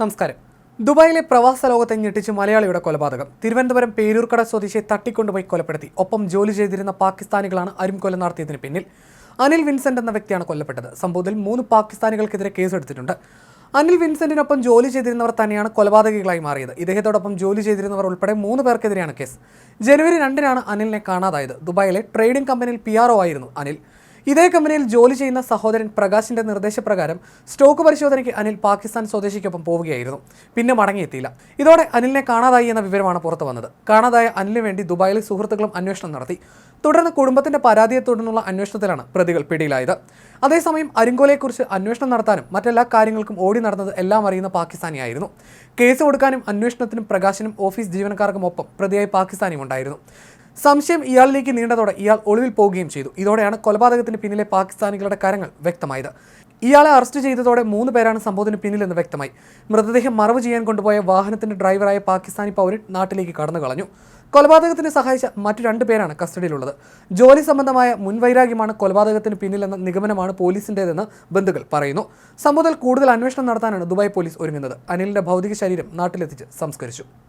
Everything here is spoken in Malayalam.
നമസ്കാരം. ദുബായിലെ പ്രവാസ ലോകത്തെ ഞെട്ടിച്ച് മലയാളിയുടെ കൊലപാതകം. തിരുവനന്തപുരം പേരൂർക്കട സ്വദേശിയെ തട്ടിക്കൊണ്ടുപോയി കൊലപ്പെടുത്തി. ഒപ്പം ജോലി ചെയ്തിരുന്ന പാകിസ്ഥാനികളാണ് അരുംകൊല നടത്തിയതിന് പിന്നിൽ. അനിൽ വിൻസെന്റ് എന്ന വ്യക്തിയാണ് കൊല്ലപ്പെട്ടത്. സംഭവത്തിൽ മൂന്ന് പാകിസ്ഥാനികൾക്കെതിരെ കേസെടുത്തിട്ടുണ്ട്. അനിൽ വിൻസെന്റിനൊപ്പം ജോലി ചെയ്തിരുന്നവർ തന്നെയാണ് കൊലപാതകികളായി മാറിയത്. ഇദ്ദേഹത്തോടൊപ്പം ജോലി ചെയ്തിരുന്നവർ ഉൾപ്പെടെ മൂന്ന് പേർക്കെതിരെയാണ് കേസ്. ജനുവരി രണ്ടിനാണ് അനിലിനെ കാണാതായത്. ദുബായിലെ ട്രേഡിംഗ് കമ്പനിയിൽ പി ആയിരുന്നു അനിൽ. ഇതേ കമ്പനിയിൽ ജോലി ചെയ്യുന്ന സഹോദരൻ പ്രകാശിന്റെ നിർദ്ദേശപ്രകാരം സ്റ്റോക്ക് പരിശോധനയ്ക്ക് അനിൽ പാകിസ്ഥാൻ സ്വദേശിക്കൊപ്പം പോവുകയായിരുന്നു. പിന്നെ മടങ്ങിയെത്തിയില്ല. ഇതോടെ അനിലിനെ കാണാതായി എന്ന വിവരമാണ് പുറത്തു വന്നത്. കാണാതായ അനിലിന് വേണ്ടി ദുബായിലെ സുഹൃത്തുക്കളും അന്വേഷണം നടത്തി. തുടർന്ന് കുടുംബത്തിന്റെ പരാതിയെ തുടർന്നുള്ള അന്വേഷണത്തിലാണ് പ്രതികൾ പിടിയിലായത്. അതേസമയം അരിങ്കോലയെക്കുറിച്ച് അന്വേഷണം നടത്താനും മറ്റെല്ലാ കാര്യങ്ങൾക്കും ഓടി നടന്നത് എല്ലാം അറിയുന്ന പാകിസ്ഥാനിയായിരുന്നു. കേസ് കൊടുക്കാനും അന്വേഷണത്തിനും പ്രകാശനും ഓഫീസ് ജീവനക്കാർക്കും ഒപ്പം പ്രതിയായി പാകിസ്ഥാനിയും ഉണ്ടായിരുന്നു സംശയം ഇയാളിലേക്ക് നീണ്ടതോടെ ഇയാൾ ഒളിവിൽ പോവുകയും ചെയ്തു. ഇതോടെയാണ് കൊലപാതകത്തിന് പിന്നിലെ പാകിസ്ഥാനികളുടെ കരങ്ങൾ വ്യക്തമായത്. ഇയാളെ അറസ്റ്റ് ചെയ്തതോടെ മൂന്ന് പേരാണ് സംഭവത്തിന് പിന്നിലെന്ന് വ്യക്തമായി. മൃതദേഹം മറവ് ചെയ്യാൻ കൊണ്ടുപോയ വാഹനത്തിന്റെ ഡ്രൈവറായ പാകിസ്ഥാനി പൗരൻ നാട്ടിലേക്ക് കടന്നു കളഞ്ഞു കൊലപാതകത്തിന് സഹായിച്ച മറ്റു രണ്ടു പേരാണ് കസ്റ്റഡിയിലുള്ളത്. ജോലി സംബന്ധമായ മുൻവൈരാഗ്യമാണ് കൊലപാതകത്തിന് പിന്നിലെന്ന നിഗമനമാണ് പോലീസിന്റേതെന്ന് ബന്ധുക്കൾ പറയുന്നു. സംഭവത്തിൽ കൂടുതൽ അന്വേഷണം നടത്താനാണ് ദുബായ് പോലീസ് ഒരുങ്ങുന്നത്. അനിലിന്റെ ഭൗതിക ശരീരം നാട്ടിലെത്തിച്ച് സംസ്കരിച്ചു.